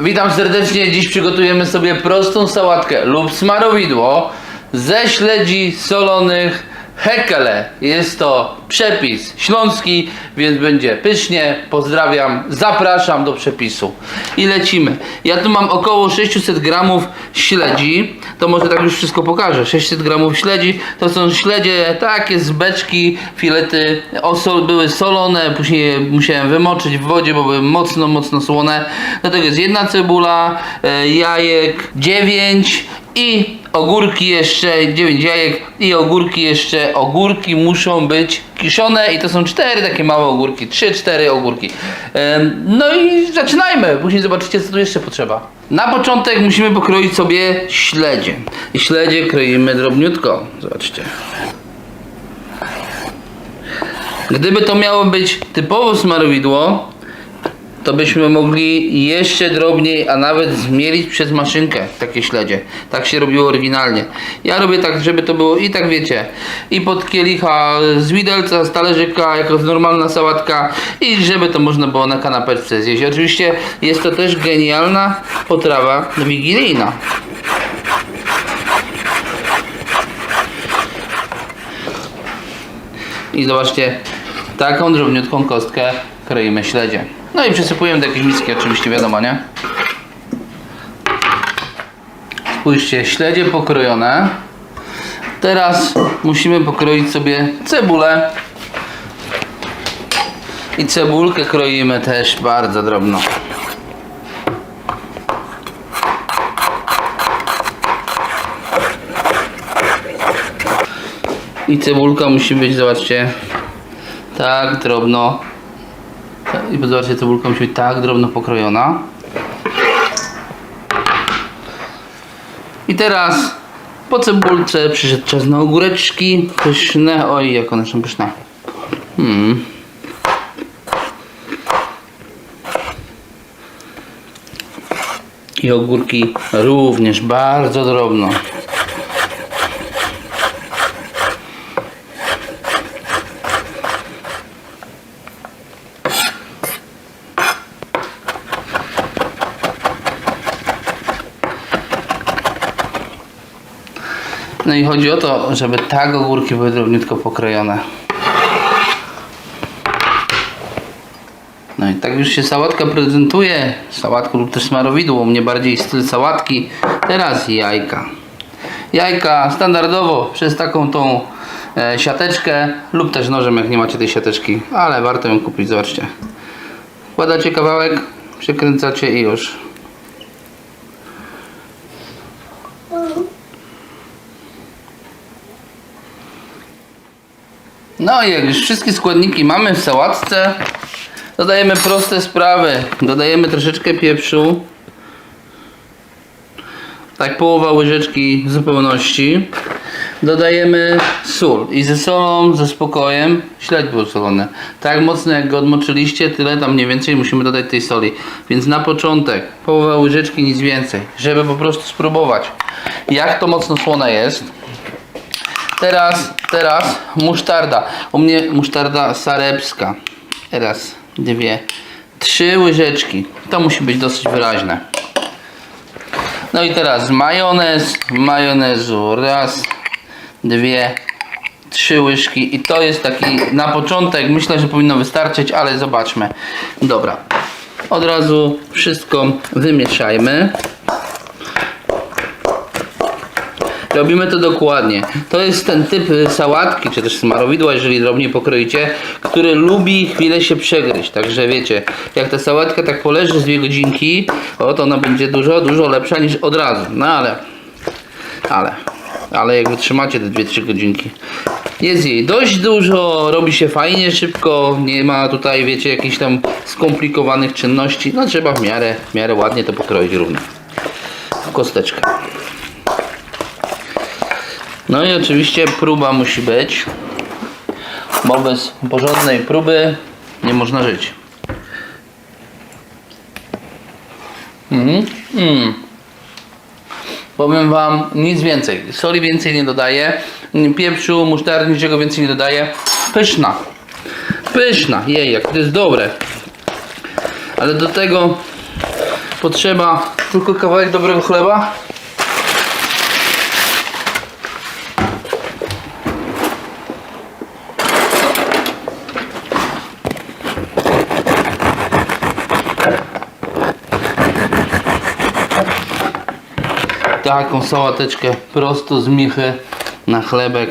Witam serdecznie. Dziś przygotujemy sobie prostą sałatkę lub smarowidło ze śledzi solonych Hekele. Jest to przepis śląski, więc będzie pysznie. Pozdrawiam, zapraszam do przepisu. I lecimy. Ja tu mam około 600 gramów śledzi. To może tak już wszystko pokażę. 600 gramów śledzi to są śledzie takie z beczki, filety osol, były solone, później musiałem wymoczyć w wodzie, bo były mocno, mocno słone. Do tego jest jedna cebula, e, jajek 9 i ogórki jeszcze, 9 jajek i ogórki jeszcze. Ogórki muszą być kiszone i to są cztery takie małe ogórki, 3-4 ogórki. No i zaczynajmy, później zobaczycie co tu jeszcze potrzeba. Na początek musimy pokroić sobie śledzie. I śledzie kroimy drobniutko. Zobaczcie. Gdyby to miało być typowo smarowidło, to byśmy mogli jeszcze drobniej, a nawet zmielić przez maszynkę takie śledzie. Tak się robiło oryginalnie. Ja robię tak, żeby to było i tak wiecie, i pod kielicha z widelca, z talerzyka, jako normalna sałatka i żeby to można było na kanapeczce zjeść. Oczywiście jest to też genialna potrawa wigilijna. I zobaczcie, taką drobniutką kostkę kroimy śledzie. No i przysypujemy do jakiejś miski, oczywiście wiadomo, nie? Spójrzcie, śledzie pokrojone. Teraz musimy pokroić sobie cebulę. I cebulkę kroimy też bardzo drobno. I cebulka musi być, zobaczcie, tak drobno. I zobaczcie, cebulka musi być tak drobno pokrojona. I teraz po cebulce przyszedł czas na ogóreczki pyszne. Oj, jak one są pyszne. Hmm. I ogórki również bardzo drobno. No i chodzi o to, żeby tak ogórki były drobniutko pokrojone. No i tak już się sałatka prezentuje. Sałatką lub też smarowidło. Mnie bardziej styl sałatki. Teraz jajka. Jajka standardowo przez taką tą e, siateczkę lub też nożem jak nie macie tej siateczki. Ale warto ją kupić, zobaczcie. Wkładacie kawałek, przekręcacie i już. No i jak już wszystkie składniki mamy w sałatce, dodajemy proste sprawy. Dodajemy troszeczkę pieprzu. Tak połowa łyżeczki w zupełności. Dodajemy sól i ze solą, ze spokojem śledź był solony. Tak mocno jak go odmoczyliście, tyle tam mniej więcej musimy dodać tej soli. Więc na początek połowa łyżeczki, nic więcej, żeby po prostu spróbować jak to mocno słone jest. Teraz, teraz musztarda. U mnie musztarda sarepska. Raz, dwie, trzy łyżeczki. To musi być dosyć wyraźne. No i teraz majonez, majonezu. Raz, dwie, trzy łyżki. I to jest taki na początek. Myślę, że powinno wystarczyć, ale zobaczmy. Dobra. Od razu wszystko wymieszajmy. Robimy to dokładnie. To jest ten typ sałatki, czy też smarowidła, jeżeli drobnie pokroicie, który lubi chwilę się przegryźć. Także wiecie, jak ta sałatka tak poleży z dwie godzinki, o, to ona będzie dużo, dużo lepsza niż od razu. No ale, ale, ale jak wytrzymacie te 2-3 godzinki. Jest jej dość dużo, robi się fajnie, szybko, nie ma tutaj, wiecie, jakichś tam skomplikowanych czynności. No trzeba w miarę, w miarę ładnie to pokroić równo. Kosteczkę. No i oczywiście próba musi być, bo bez porządnej próby nie można żyć. Mm, mm. Powiem Wam nic więcej. Soli więcej nie dodaję, pieprzu, musztardy, niczego więcej nie dodaję. Pyszna. Pyszna. Jej, jak to jest dobre. Ale do tego potrzeba tylko kawałek dobrego chleba. Taką sałateczkę prosto z michy na chlebek.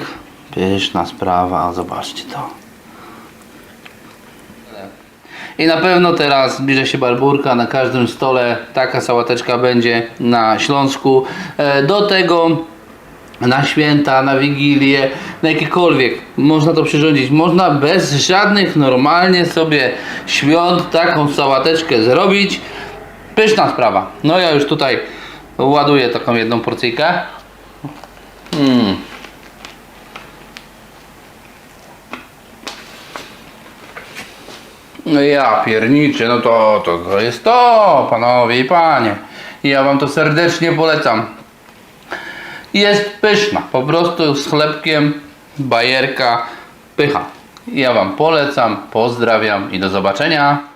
Pyszna sprawa, zobaczcie to. I na pewno teraz zbliża się barburka, na każdym stole taka sałateczka będzie na Śląsku. E, Do tego na święta, na wigilię, na jakiekolwiek można to przyrządzić. Można bez żadnych normalnie sobie świąt taką sałateczkę zrobić. Pyszna sprawa. No ja już tutaj ładuję taką jedną porcyjkę. Mm. No ja pierniczę, no to, to, to jest to, panowie i panie. Ja wam to serdecznie polecam. Jest pyszna, po prostu z chlebkiem, bajerka, pycha. Ja wam polecam, pozdrawiam i do zobaczenia.